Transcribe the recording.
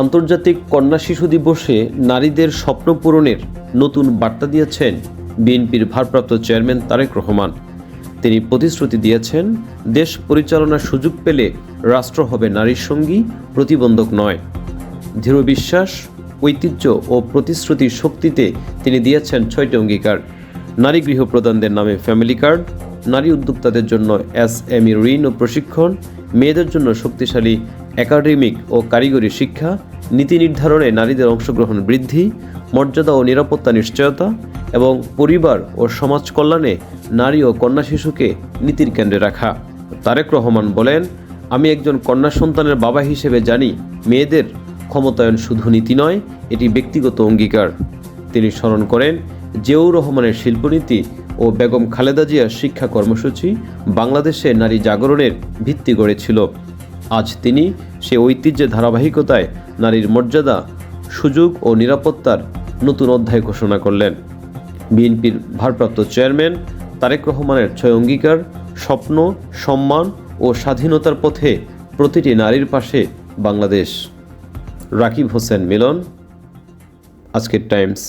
আন্তর্জাতিক কন্যা শিশু দিবসে নারীদের স্বপ্ন পূরণের নতুন বার্তা দিয়েছেন বিএনপির ভারপ্রাপ্ত চেয়ারম্যান তারেক রহমান। তিনি প্রতিশ্রুতি দিয়েছেন, দেশ পরিচালনার সুযোগ পেলে রাষ্ট্র হবে নারীর সঙ্গী, প্রতিবন্ধক নয়। দৃঢ় বিশ্বাস, ঐতিহ্য ও প্রতিশ্রুতির শক্তিতে তিনি দিয়েছেন ছয়টি অঙ্গীকার। নারী গৃহপ্রধানদের নামে ফ্যামিলি কার্ড নারী উদ্যোক্তাদের জন্য এস এম ঋণ ও প্রশিক্ষণ, মেয়েদের জন্য শক্তিশালী একাডেমিক ও কারিগরি শিক্ষা, নীতি নির্ধারণে নারীদের অংশগ্রহণ বৃদ্ধি, মর্যাদা ও নিরাপত্তা নিশ্চয়তা এবং পরিবার ও সমাজ কল্যাণে নারী ও কন্যা শিশুকে নীতির কেন্দ্রে রাখা। তারেক রহমান বলেন, আমি একজন কন্যা সন্তানের বাবা হিসেবে জানি মেয়েদের ক্ষমতায়ন শুধু নীতি নয়, এটি ব্যক্তিগত অঙ্গীকার। তিনি স্মরণ করেন, জিয়াউর রহমানের শিল্পনীতি ও বেগম খালেদা জিয়ার শিক্ষা কর্মসূচি বাংলাদেশে নারী জাগরণের ভিত্তি গড়েছিল আজ তিনি সে ঐতিহ্যের ধারাবাহিকতায় নারীর মর্যাদা, সুযোগ ও নিরাপত্তার নতুন অধ্যায় ঘোষণা করলেন। বিএনপির ভারপ্রাপ্ত চেয়ারম্যান তারেক রহমানের ছয় অঙ্গীকার, স্বপ্ন, সম্মান ও স্বাধীনতার পথে প্রতিটি নারীর পাশে বাংলাদেশ। রাকিব হোসেন মিলন, আজকের টাইমস।